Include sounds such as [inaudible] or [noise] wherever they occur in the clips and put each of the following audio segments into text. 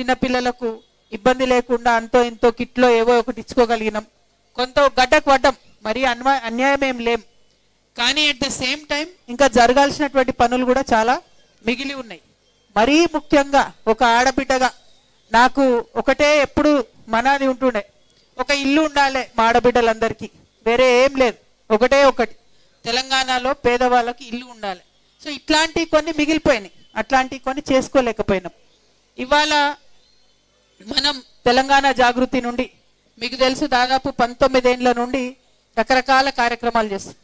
చిన్నపిల్లలకు ఇబ్బంది లేకుండా అంతో ఇంతో కిట్లో ఏవో ఒకటి ఇచ్చుకోగలిగినాం. కొంత గడ్డకు పడ్డం. మరీ అన్వా అన్యాయం ఏం లేం. కానీ అట్ ద సేమ్ టైం ఇంకా జరగాల్సినటువంటి పనులు కూడా చాలా మిగిలి ఉన్నాయి. మరీ ముఖ్యంగా ఒక ఆడబిడ్డగా నాకు ఒకటే ఎప్పుడు మనాది ఉంటుండే. ఒక ఇల్లు ఉండాలి మా ఆడబిడ్డలందరికీ. వేరే ఏం లేదు. ఒకటే ఒకటి. తెలంగాణలో పేదవాళ్ళకి ఇల్లు ఉండాలి. సో ఇట్లాంటివి కొన్ని మిగిలిపోయినాయి. అట్లాంటివి కొన్ని చేసుకోలేకపోయినాం. ఇవాళ మనం తెలంగాణ జాగృతి నుండి మీకు తెలుసు దాదాపు పంతొమ్మిదేండ్ల నుండి రకరకాల కార్యక్రమాలు చేస్తాం.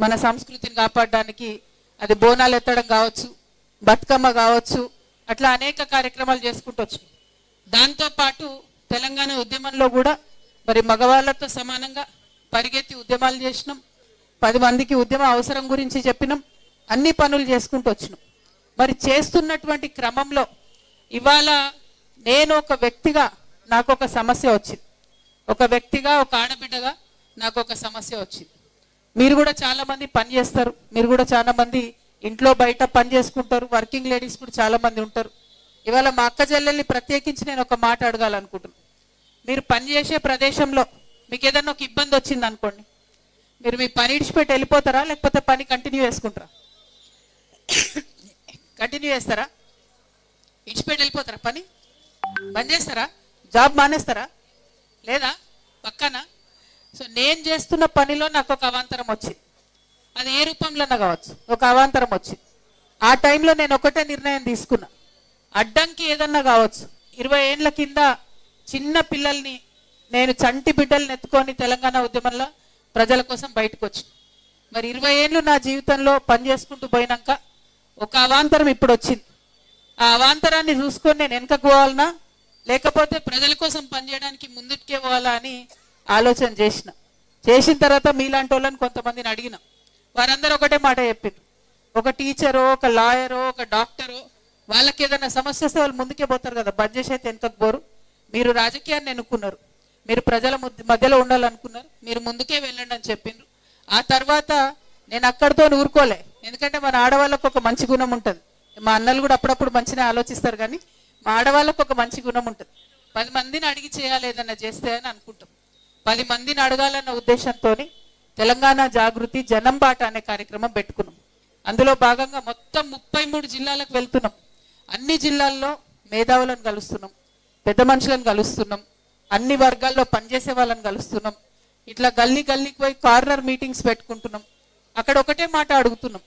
మన సంస్కృతిని కాపాడడానికి అది బోనాలు ఎత్తడం కావచ్చు బతుకమ్మ కావచ్చు అట్లా అనేక కార్యక్రమాలు చేసుకుంటూ వచ్చాం. దాంతో పాటు తెలంగాణ ఉద్యమంలో కూడా మరి మగవాళ్ళతో సమానంగా పరిగెత్తి ఉద్యమాలు చేసినాం. పది మందికి ఉద్యమ అవసరం గురించి చెప్పినాం. అన్ని పనులు చేసుకుంటూ వచ్చినాం. మరి చేస్తున్నటువంటి క్రమంలో ఇవాళ నేను ఒక వ్యక్తిగా నాకు ఒక సమస్య వచ్చింది. ఒక వ్యక్తిగా ఒక ఆడబిడ్డగా నాకు ఒక సమస్య వచ్చింది. మీరు కూడా చాలామంది పని చేస్తారు. మీరు కూడా చాలామంది ఇంట్లో బయట పని చేసుకుంటారు. వర్కింగ్ లేడీస్ కూడా చాలామంది ఉంటారు. ఇవాళ మా అక్క చెల్లెల్ని ప్రత్యేకించి నేను ఒక మాట అడగాలనుకుంటున్నాను మీరు పని చేసే ప్రదేశంలో మీకు ఏదైనా ఒక ఇబ్బంది వచ్చింది అనుకోండి. మీరు మీ పని ఇడిచిపెట్టి వెళ్ళిపోతారా? లేకపోతే పని కంటిన్యూ చేసుకుంటారా? [coughs] కంటిన్యూ చేస్తారా? ఇడిచిపెట్టి వెళ్ళిపోతారా పని? బంద్ చేస్తారా? జాబ్ మానేస్తారా? లేదా? పక్కన? సో నేను చేస్తున్న పనిలో నాకు ఒక అవాంతరం వచ్చింది అది ఏ రూపంలోనా కావచ్చు ఒక అవాంతరం వచ్చింది ఆ టైంలో నేను ఒకటే నిర్ణయం తీసుకున్నా. అడ్డంకి ఏదన్నా కావచ్చు ఇరవై ఏండ్ల కింద చిన్న పిల్లల్ని నేను చంటి బిడ్డల్ని ఎత్తుకొని తెలంగాణ ఉద్యమంలో ప్రజల కోసం బయటకు వచ్చి మరి ఇరవై ఏళ్ళు నా జీవితంలో పని చేసుకుంటూ పోయినాక ఒక అవాంతరం ఇప్పుడు వచ్చింది. ఆ అవాంతరాన్ని చూసుకొని నేను వెనకకు పోవాలనా? లేకపోతే ప్రజల కోసం పనిచేయడానికి ముందుకే పోవాలా అని ఆలోచన చేసిన. చేసిన తర్వాత మీలాంటి వాళ్ళని కొంతమందిని అడిగిన. వారందరూ ఒకటే మాట చెప్పారు ఒక టీచరో ఒక లాయరో ఒక డాక్టరో వాళ్ళకి ఏదైనా సమస్య వస్తే వాళ్ళు ముందుకే పోతారు కదా. బంద్ చేసి అయితే వెనకకు పోరు. మీరు రాజకీయాన్ని ఎన్నుకున్నారు. మీరు ప్రజల మధ్యలో ఉండాలనుకున్నారు. మీరు ముందుకే వెళ్ళండి అని చెప్పిండ్రు. ఆ తర్వాత నేను అక్కడితో ఊరుకోలే. ఎందుకంటే మన ఆడవాళ్ళకు ఒక మంచి గుణం ఉంటుంది. మా అన్నలు కూడా అప్పుడప్పుడు మంచిగా ఆలోచిస్తారు కానీ మా ఆడవాళ్ళకు ఒక మంచి గుణం ఉంటుంది. పది మందిని అడిగి చేయాలి ఏదన్నా చేస్తే అని అనుకుంటాం. పది మందిని అడగాలన్న ఉద్దేశంతో తెలంగాణ జాగృతి జనం బాట అనే కార్యక్రమం పెట్టుకున్నాం. అందులో భాగంగా మొత్తం ముప్పై మూడు జిల్లాలకు వెళ్తున్నాం. అన్ని జిల్లాల్లో మేధావులను కలుస్తున్నాం పెద్ద మనుషులను కలుస్తున్నాం అన్ని వర్గాల్లో పనిచేసే వాళ్ళని కలుస్తున్నాం. ఇట్లా గల్లీ గల్లీకి పోయి కార్నర్ మీటింగ్స్ పెట్టుకుంటున్నాం. అక్కడ ఒకటే మాట అడుగుతున్నాం.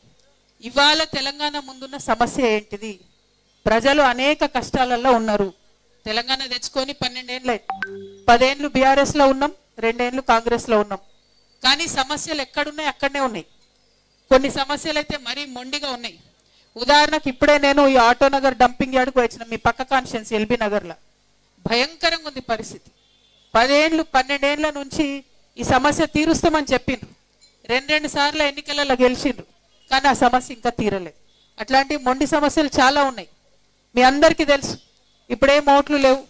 ఇవాళ తెలంగాణ ముందున్న సమస్య ఏంటిది? ప్రజలు అనేక కష్టాలలో ఉన్నారు. తెలంగాణ తెచ్చుకొని పన్నెండేళ్ళు పదేళ్ళు బీఆర్ఎస్లో ఉన్నాం రెండేళ్ళు కాంగ్రెస్లో ఉన్నాం. కానీ సమస్యలు ఎక్కడున్నాయి? అక్కడనే ఉన్నాయి. కొన్ని సమస్యలు అయితే మరీ మొండిగా ఉన్నాయి. ఉదాహరణకు ఇప్పుడే నేను ఈ ఆటో నగర్ డంపింగ్ యార్డ్కి వచ్చిన మీ పక్క కాన్షియన్స్ ఎల్బీ నగర్లో. భయంకరంగా ఉంది పరిస్థితి. పదేండ్లు పన్నెండేళ్ళ నుంచి ఈ సమస్య తీరుస్తామని చెప్పిండ్రు. రెండు రెండు సార్లు ఎన్నికలలో గెలిచిండ్రు. కానీ ఆ సమస్య ఇంకా తీరలేదు. అట్లాంటి మొండి సమస్యలు చాలా ఉన్నాయి. మీ అందరికీ తెలుసు ఇప్పుడేం ఓట్లు లేవు.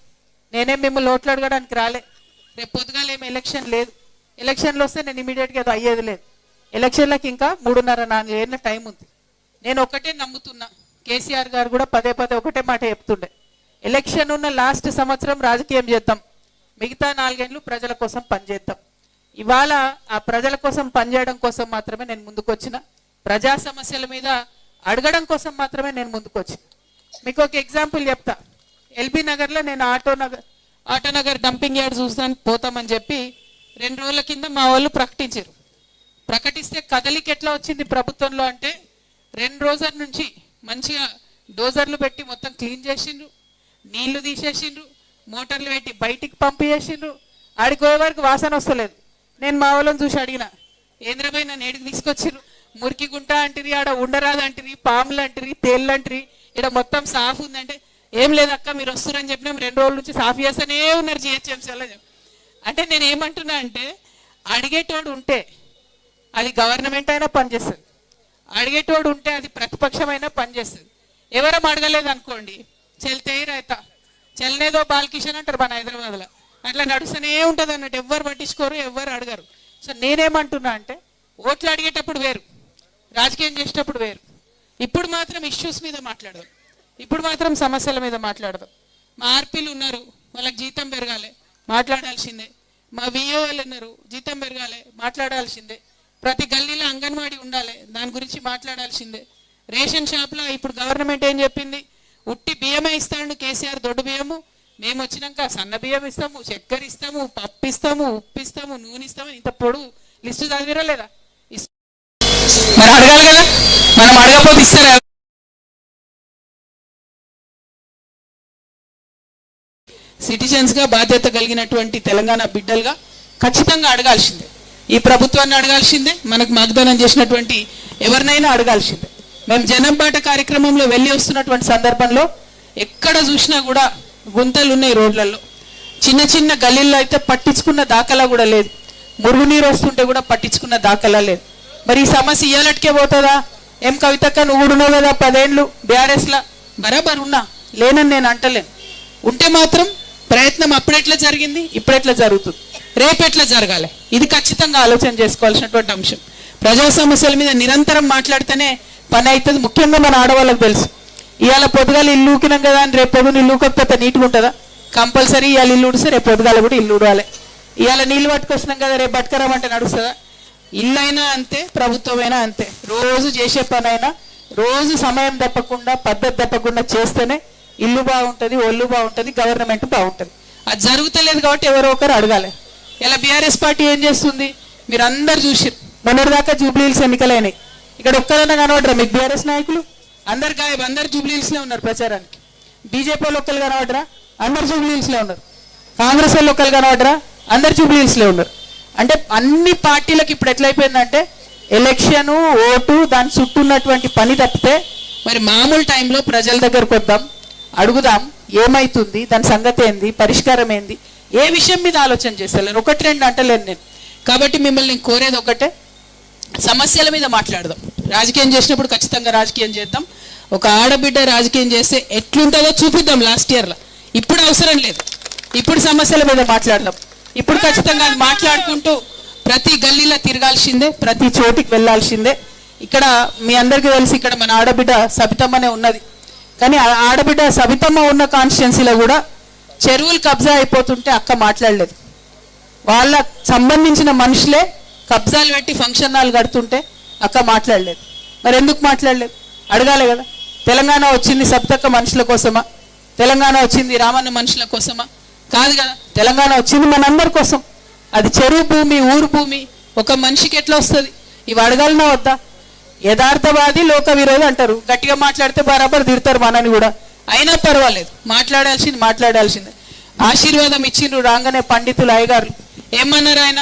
నేనేం మిమ్మల్ని ఓట్లు అడగడానికి రాలే. రేపు పొద్దుగాలు ఏమి ఎలక్షన్ లేదు. ఎలక్షన్లు వస్తే నేను ఇమీడియట్గా అది అయ్యేది లేదు. ఎలక్షన్లకు ఇంకా మూడున్నర నాలుగు ఏళ్ళ టైం ఉంది. నేను ఒకటే నమ్ముతున్నా. కేసీఆర్ గారు కూడా పదే పదే ఒకటే మాట చెప్తుండే. ఎలక్షన్ ఉన్న లాస్ట్ సంవత్సరం రాజకీయం చేద్దాం. మిగతా నాలుగేళ్ళు ప్రజల కోసం పనిచేద్దాం. ఇవాళ ఆ ప్రజల కోసం పనిచేయడం కోసం మాత్రమే నేను ముందుకొచ్చిన. ప్రజా సమస్యల మీద అడగడం కోసం మాత్రమే నేను ముందుకు వచ్చిన మీకు ఒక ఎగ్జాంపుల్ చెప్తా. ఎల్బీ నగర్లో నేను auto Nagar auto Nagar dumping yard చూస్తాను పోతామని చెప్పి రెండు రోజుల కింద మా వాళ్ళు ప్రకటించారు. ప్రకటిస్తే కదలిక ఎట్లా వచ్చింది ప్రభుత్వంలో అంటే రెండు రోజుల నుంచి మంచిగా డోజర్లు పెట్టి మొత్తం క్లీన్ చేసిండ్రు నీళ్ళు తీసేసిండ్రు మోటార్లు పెట్టి బయటికి పంపించేసిండ్రు. ఆడికి పోయే వరకు వాసన వస్తలేదు. నేను మా వాళ్ళని చూసి అడిగిన ఏంద్రపోయి నన్ను ఏడికి తీసుకొచ్చిర్రు? మురికి గుంట అంటిరి ఆడ ఉండరాదు అంటిరి పాములు అంటిరి తేళ్ళు అంటిరి ఇక్కడ మొత్తం సాఫ్ ఉందంటే ఏం లేదక్క మీరు వస్తున్నారని చెప్పినాం రెండు రోజుల నుంచి సాఫ్ చేస్తూనే ఉన్నారు జిహెచ్ఎంసీలో అంటే నేను ఏమంటున్నా అంటే అడిగేటోడు ఉంటే అది గవర్నమెంట్ అయినా పనిచేస్తుంది అడిగేటోడు ఉంటే అది ప్రతిపక్షమైనా పనిచేస్తుంది ఎవరం అడగలేదు అనుకోండి చెల్తే రైతా చెల్లేదో బాలకిషన్ అంటారు మన హైదరాబాద్లో. అట్లా నడుస్తూనే ఉంటుంది అన్నట్టు ఎవ్వరు పట్టించుకోరు ఎవ్వరు అడగరు. సో నేనేమంటున్నా అంటే ఓట్లు అడిగేటప్పుడు వేరు. రాజకీయం చేసేటప్పుడు వేరు. ఇప్పుడు మాత్రం ఇష్యూస్ మీద మాట్లాడదాం. ఇప్పుడు మాత్రం సమస్యల మీద మాట్లాడదాం. మా ఆర్పీలు ఉన్నారు వాళ్ళకి జీతం పెరగాలి మాట్లాడాల్సిందే. మా విఓఎల్ ఉన్నారు జీతం పెరగాలి మాట్లాడాల్సిందే. ప్రతి గల్లీలో అంగన్వాడీ ఉండాలి దాని గురించి మాట్లాడాల్సిందే. రేషన్ షాప్లో ఇప్పుడు గవర్నమెంట్ ఏం చెప్పింది? ఉట్టి బియ్యమే ఇస్తాడు కేసీఆర్ దొడ్డు బియ్యము. మేము వచ్చినాక సన్న బియ్యం ఇస్తాము చక్కెర ఇస్తాము పప్పు ఇస్తాము ఉప్పు ఇస్తాము నూనె ఇస్తాము. ఇంత పొడు లిస్టు చదివిరా లేదా? మరి అడగాలి మనం అడగపోతే ఇస్తారా సిటిజన్స్గా బాధ్యత కలిగినటువంటి తెలంగాణ బిడ్డలుగా ఖచ్చితంగా అడగాల్సిందే. ఈ ప్రభుత్వాన్ని అడగాల్సిందే మనకు వాగ్దానం చేసినటువంటి ఎవరినైనా అడగాల్సిందే. మేము జనం బాట కార్యక్రమంలో వెళ్ళి వస్తున్నటువంటి సందర్భంలో ఎక్కడ చూసినా కూడా గుంతలు ఉన్నాయి రోడ్లలో చిన్న చిన్న గల్లీల్లో అయితే పట్టించుకున్న దాఖలా కూడా లేదు. మురుగునీరు వస్తుంటే కూడా పట్టించుకున్న దాఖలా లేదు. మరి ఈ సమస్య ఇయ్యాలటికే పోతుందా? ఏం కవితక్క నువ్వు కూడా ఉన్నావు కదా పదేండ్లు బీఆర్ఎస్లా? బరాబర్ ఉన్నా. లేనని నేను అంటలేను. ఉంటే మాత్రం ప్రయత్నం అప్పుడెట్లా జరిగింది? ఇప్పుడెట్లా జరుగుతుంది? రేపెట్లా జరగాలి? ఇది ఖచ్చితంగా ఆలోచన చేసుకోవాల్సినటువంటి అంశం. ప్రజా సమస్యల మీద నిరంతరం మాట్లాడితేనే పని అవుతుంది ముఖ్యంగా మన ఆడవాళ్ళకి తెలుసు. ఇవాళ పొద్దుగాల ఇల్లు ఊకినాం కదా అని రేపు పొద్దున ఇల్లు ఊకపోతే నీట్గా ఉంటుందా? కంపల్సరీ ఇవాళ ఇల్లు ఉడిస్తే రేపు పొద్దుగాల కూడా ఇల్లు ఉడవాలి ఇవాళ నీళ్ళు పట్టుకొస్తున్నాం కదా రేపు పట్టుకురామంటే నడుస్తుందా? ఇల్లైనా అంతే ప్రభుత్వమైనా అంతే. రోజు చేసే పనైనా అయినా రోజు సమయం తప్పకుండా పద్ధతి తప్పకుండా చేస్తేనే ఇల్లు బాగుంటుంది ఒళ్ళు బాగుంటుంది గవర్నమెంట్ బాగుంటుంది. అది జరుగుతలేదు కాబట్టి ఎవరో ఒకరు అడగాలి. ఇలా బీఆర్ఎస్ పార్టీ ఏం చేస్తుంది? మీరు అందరు చూసిరు మొన్నటిదాకా జూబ్లీహిల్స్ ఎన్నికలైనాయి. ఇక్కడ ఒక్కరైనా కనబడరా? మీకు బీఆర్ఎస్ నాయకులు? అందరు గాయబ్ అందరు జూబ్లీల్స్లో ఉన్నారు ప్రచారానికి. బీజేపీ వాళ్ళు ఒక్కరు కనబడరా? అందరు జూబ్లీహిల్స్లో ఉన్నారు. కాంగ్రెస్ వాళ్ళు ఒక్కరు కనబడరా? అందరు జూబ్లీహిల్స్లో ఉన్నారు. అంటే అన్ని పార్టీలకు ఇప్పుడు ఎట్లయిపోయిందంటే ఎలక్షన్ ఓటు దాని చుట్టూ ఉన్నటువంటి పని తప్పితే మరి మామూలు టైంలో ప్రజల దగ్గరకు వద్దాం అడుగుదాం ఏమైతుంది దాని సంగతి ఏంది పరిష్కారం ఏంది ఏ విషయం మీద ఆలోచన చేస్తలేను ఒకటి రెండు అంటలేను నేను. కాబట్టి మిమ్మల్ని నేను కోరేది ఒకటే సమస్యల మీద మాట్లాడదాం. రాజకీయం చేసినప్పుడు ఖచ్చితంగా రాజకీయం చేద్దాం. ఒక ఆడబిడ్డ రాజకీయం చేస్తే ఎట్లుంటుందో చూపిద్దాం లాస్ట్ ఇయర్లో. ఇప్పుడు అవసరం లేదు. ఇప్పుడు సమస్యల మీద మాట్లాడదాం. ఇప్పుడు ఖచ్చితంగా అది మాట్లాడుకుంటూ ప్రతి గల్లీలో తిరగాల్సిందే ప్రతి చోటికి వెళ్ళాల్సిందే. ఇక్కడ మీ అందరికీ తెలిసి ఇక్కడ మన ఆడబిడ్డ సబితమ్మనే ఉన్నది. కానీ ఆ ఆడబిడ్డ సబితమ్మ ఉన్న కాన్స్టిట్యున్సీలో కూడా చెరువులు కబ్జా అయిపోతుంటే అక్క మాట్లాడలేదు. వాళ్ళ సంబంధించిన మనుషులే కబ్జాలు పెట్టి ఫంక్షన్ హాల్ కడుతుంటే అక్క మాట్లాడలేదు. మరి ఎందుకు మాట్లాడలేదు? అడగాలి కదా. తెలంగాణ వచ్చింది సప్తక్క మనుషుల కోసమా? తెలంగాణ వచ్చింది రామన్న మనుషుల కోసమా? కాదు కదా? తెలంగాణ వచ్చింది మనందరి కోసం. అది చెరువు భూమి ఊరు భూమి ఒక మనిషికి ఎట్లా వస్తుంది? ఇవి అడగాలనా వద్దా? యథార్థవాది లోక విరోధి అంటారు. గట్టిగా మాట్లాడితే బరాబర్ తిడతారు మనని కూడా. అయినా పర్వాలేదు. మాట్లాడాల్సింది మాట్లాడాల్సిందే. ఆశీర్వాదం ఇచ్చిండ్రు రాగానే పండితులు అయ్యగారు. ఏమన్నారు ఆయన?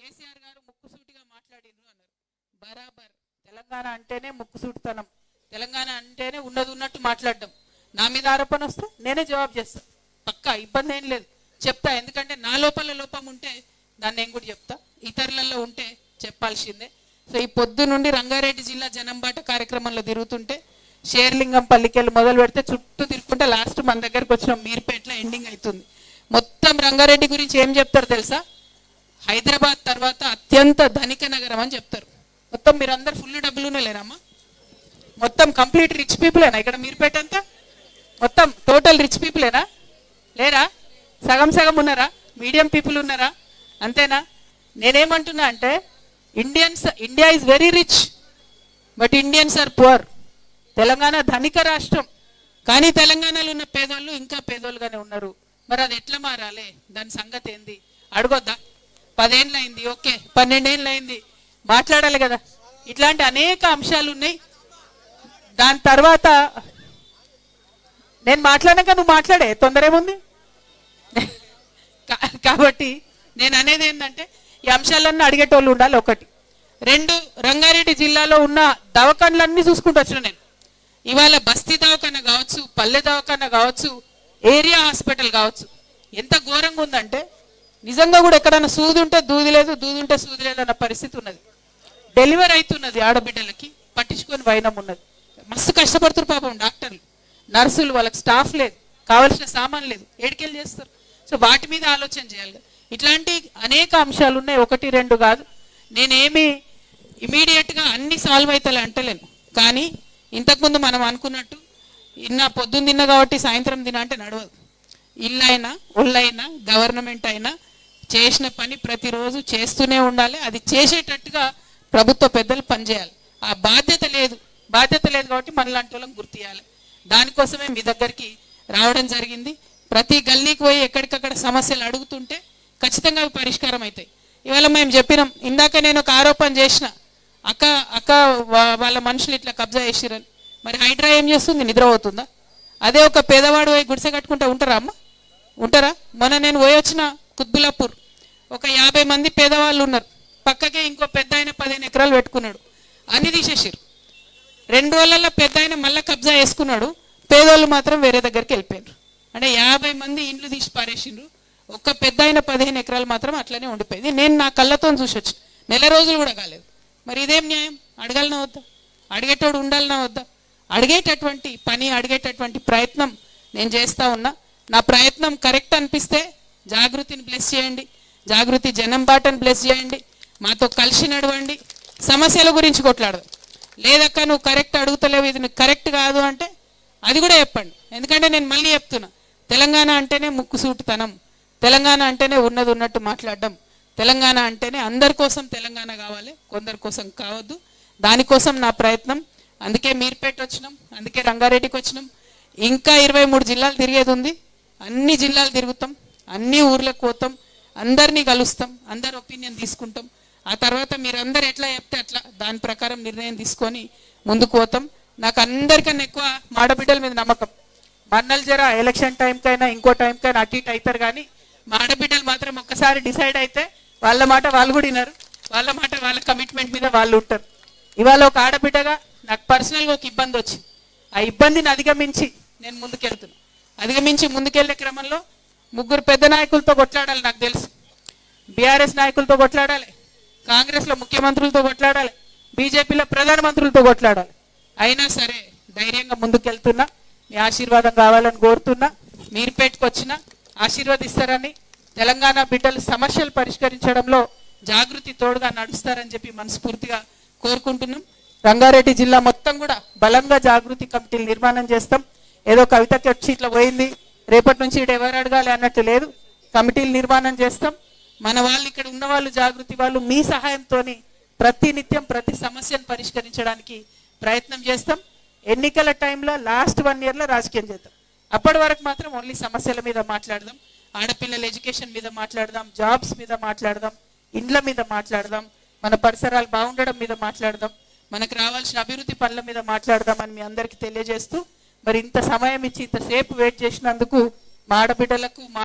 కేసీఆర్ గారు ముక్కుసూటిగా మాట్లాడిండ్రు అన్నారు. బరాబర్. తెలంగాణ అంటేనే ముక్కుసూటితనం. తెలంగాణ అంటేనే ఉన్నది ఉన్నట్టు మాట్లాడడం. నా మీద ఆరోపణ వస్తే నేనే జవాబు చేస్తాను పక్కా ఇబ్బంది ఏం లేదు. చెప్తా ఎందుకంటే నా లోపల లోపం ఉంటే దాన్ని నేను కూడా చెప్తా. ఇతరులలో ఉంటే చెప్పాల్సిందే. సో ఈ పొద్దు నుండి రంగారెడ్డి జిల్లా జనంబాట కార్యక్రమంలో తిరుగుతుంటే షేర్లింగం పల్లికెళ్ళి మొదలు పెడితే చుట్టూ తిరుగుకుంటే లాస్ట్ మన దగ్గరకు వచ్చిన మీర్పేటలో ఎండింగ్ అవుతుంది మొత్తం రంగారెడ్డి గురించి ఏం చెప్తారు తెలుసా? హైదరాబాద్ తర్వాత అత్యంత ధనిక నగరం అని చెప్తారు. మొత్తం మీరందరు ఫుల్ డబ్బులునే లేరమ్మా. మొత్తం కంప్లీట్ రిచ్ పీపులేనా ఇక్కడ మీర్పేట అంతా? మొత్తం టోటల్ రిచ్ పీపులేనా లేరా సగం సగం ఉన్నారా? మీడియం పీపుల్ ఉన్నారా? అంతేనా? నేనేమంటున్నా అంటే Indians India is very rich but Indians are poor Telangana ధనిక రాష్ట్రం. కానీ తెలంగాణలో ఉన్న పేదోళ్ళు ఇంకా పేదోళ్ళుగానే ఉన్నారు. మరి అది ఎట్లా మారాలి? దాని సంగతి ఏంది? అడగొద్దా? పదేళ్ళైంది అయింది ఓకే. పన్నెండేళ్ళైంది మాట్లాడాలి కదా. ఇట్లాంటి అనేక అంశాలు ఉన్నాయి దాని తర్వాత నేను మాట్లాడాక నువ్వు మాట్లాడే తొందర ఏముంది కాబట్టి నేను అనేది ఏంటంటే ఈ అంశాలన్నీ అడిగేటోళ్ళు ఉండాలి ఒకటి. రెండు రంగారెడ్డి జిల్లాలో ఉన్న దవాఖాన్లన్నీ చూసుకుంటూ వచ్చిన నేను. ఇవాళ బస్తీ దవాఖాన కావచ్చు పల్లె దవాఖాన కావచ్చు ఏరియా హాస్పిటల్ కావచ్చు ఎంత ఘోరంగా ఉందంటే నిజంగా కూడా ఎక్కడైనా సూది ఉంటే దూది లేదు దూది ఉంటే సూది లేదు అన్న పరిస్థితి ఉన్నది. డెలివరీ అవుతున్నది ఆడబిడ్డలకి పట్టించుకొని వైనం ఉన్నది. మస్తు కష్టపడుతున్నారు పాపం డాక్టర్లు. నర్సులు వాళ్ళకి స్టాఫ్ లేదు కావాల్సిన సామాన్ లేదు. ఏడికెళ్ళి చేస్తారు? సో వాటి మీద ఆలోచన చేయాలి. ఇట్లాంటి అనేక అంశాలు ఉన్నాయి. ఒకటి రెండు కాదు. నేనేమి ఇమీడియట్గా అన్ని సాల్వ్ అవుతాయి అంటలేను. కానీ ఇంతకుముందు మనం అనుకున్నట్టు ఇన్న పొద్దున్న తిన్న కాబట్టి సాయంత్రం తిన అంటే నడవదు. ఇల్లు అయినా ఒళ్ళైనా గవర్నమెంట్ అయినా చేసిన పని ప్రతిరోజు చేస్తూనే ఉండాలి. అది చేసేటట్టుగా ప్రభుత్వ పెద్దలు పనిచేయాలి. ఆ బాధ్యత లేదు. బాధ్యత లేదు కాబట్టి మనలాంటి వాళ్ళని గుర్తియాలి దానికోసమే మీ దగ్గరికి రావడం జరిగింది. ప్రతి గల్లీకి పోయి ఎక్కడికక్కడ సమస్యలు అడుగుతుంటే ఖచ్చితంగా అవి పరిష్కారం అవుతాయి. ఇవాళ మేము చెప్పినాం ఇందాక నేను ఒక ఆరోపణ చేసిన అక్క అక్క వాళ్ళ మనుషులు ఇట్లా కబ్జా చేసిరని మరి హైడ్రా ఏం చేస్తుంది? నిద్రపోతుందా అదే ఒక పేదవాడు పోయి గుడిసె కట్టుకుంటే ఉంటారా అమ్మ? ఉంటారా? మొన్న నేను పోయి వచ్చిన కుత్బులాపూర్ ఒక యాభై మంది పేదవాళ్ళు ఉన్నారు. పక్కకే ఇంకో పెద్ద ఆయన పదిహేను ఎకరాలు పెట్టుకున్నాడు. అన్ని తీసేసారు రెండు రోజులలో పెద్ద ఆయన మళ్ళీ కబ్జా వేసుకున్నాడు పేదోళ్ళు మాత్రం వేరే దగ్గరికి వెళ్ళిపోయారు అంటే యాభై మంది ఇండ్లు తీసి పారేసిండ్రు. ఒక్క పెద్ద అయిన పదిహేను ఎకరాలు మాత్రం అట్లనే ఉండిపోయింది. నేను నా కళ్ళతో చూసొచ్చు నెల రోజులు కూడా కాలేదు. మరి ఇదేం న్యాయం? అడగాలనా వద్దా? అడిగేటోడు ఉండాలనా వద్దా? అడిగేటటువంటి పని అడిగేటటువంటి ప్రయత్నం నేను చేస్తా ఉన్నా. నా ప్రయత్నం కరెక్ట్ అనిపిస్తే జాగృతిని బ్లెస్ చేయండి. జాగృతి జనం బాటను బ్లెస్ చేయండి. మాతో కలిసి నడవండి. సమస్యల గురించి కొట్లాడదు. లేదక్క నువ్వు కరెక్ట్ అడుగుతలేవు. ఇది నువ్వు కరెక్ట్ కాదు అంటే అది కూడా చెప్పండి. ఎందుకంటే నేను మళ్ళీ చెప్తున్నా. తెలంగాణ అంటేనే ముక్కుసూటితనం. తెలంగాణ అంటేనే ఉన్నది ఉన్నట్టు మాట్లాడడం. తెలంగాణ అంటేనే అందరి కోసం తెలంగాణ కావాలి కొందరి కోసం కావద్దు. దానికోసం నా ప్రయత్నం. అందుకే మీర్పేట వచ్చినాం అందుకే రంగారెడ్డికి వచ్చినాం. ఇంకా ఇరవై మూడు జిల్లాలు తిరిగేది ఉంది. అన్ని జిల్లాలు తిరుగుతాం అన్ని ఊర్లకు పోతాం అందరినీ కలుస్తాం అందరి ఒపీనియన్ తీసుకుంటాం. ఆ తర్వాత మీరందరు ఎట్లా చెప్తే అట్లా దాని ప్రకారం నిర్ణయం తీసుకొని ముందుకు పోతాం. నాకు అందరికన్నా ఎక్కువ మాడబిడ్డల మీద నమ్మకం. మన్నలు జర ఎలక్షన్ టైంకైనా ఇంకో టైంకైనా అటు ఇటు అవుతారు కానీ మా ఆడబిడ్డలు మాత్రం ఒక్కసారి డిసైడ్ అయితే వాళ్ళ మాట వాళ్ళు కూడా వినరు. వాళ్ళ మాట వాళ్ళ కమిట్మెంట్ మీద వాళ్ళు ఉంటారు. ఇవాళ ఒక ఆడబిడ్డగా నాకు పర్సనల్గా ఒక ఇబ్బంది వచ్చింది ఆ ఇబ్బందిని అధిగమించి నేను ముందుకెళ్తున్నా. అధిగమించి ముందుకెళ్ళే క్రమంలో ముగ్గురు పెద్ద నాయకులతో కొట్లాడాలి నాకు తెలుసు. బీఆర్ఎస్ నాయకులతో కొట్లాడాలి. కాంగ్రెస్లో ముఖ్యమంత్రులతో కొట్లాడాలి. బీజేపీలో ప్రధానమంత్రులతో కొట్లాడాలి. అయినా సరే ధైర్యంగా ముందుకెళ్తున్నా. మీ ఆశీర్వాదం కావాలని కోరుతున్నా మీరు పెట్టుకొచ్చిన ఆశీర్వదిస్తారని తెలంగాణ బిడ్డలు సమస్యలు పరిష్కరించడంలో జాగృతి తోడుగా నడుస్తారని చెప్పి మనస్ఫూర్తిగా కోరుకుంటున్నాం. రంగారెడ్డి జిల్లా మొత్తం కూడా బలంగా జాగృతి కమిటీలు నిర్మాణం చేస్తాం. ఏదో కవితకి వచ్చి ఇట్లా పోయింది రేపటి నుంచి ఇటు ఎవరు అడగాలి అన్నట్టు లేదు. కమిటీలు నిర్మాణం చేస్తాం. మన వాళ్ళు ఇక్కడ ఉన్న వాళ్ళు జాగృతి వాళ్ళు మీ సహాయంతోని ప్రతి నిత్యం ప్రతి సమస్యను పరిష్కరించడానికి ప్రయత్నం చేస్తాం. ఎన్నికల టైంలో లాస్ట్ వన్ ఇయర్లో రాజకీయం చేద్దాం. అప్పటి వరకు మాత్రం ఓన్లీ సమస్యల మీద మాట్లాడదాం. ఆడపిల్లల ఎడ్యుకేషన్ మీద మాట్లాడదాం. జాబ్స్ మీద మాట్లాడదాం. ఇండ్ల మీద మాట్లాడదాం. మన పరిసరాలు బాగుండడం మీద మాట్లాడదాం. మనకు రావాల్సిన అభివృద్ధి పనుల మీద మాట్లాడదామని మీ అందరికీ తెలియజేస్తూ మరి ఇంత సమయం ఇచ్చి ఇంతసేపు వెయిట్ చేసినందుకు మా ఆడబిడ్డలకు మా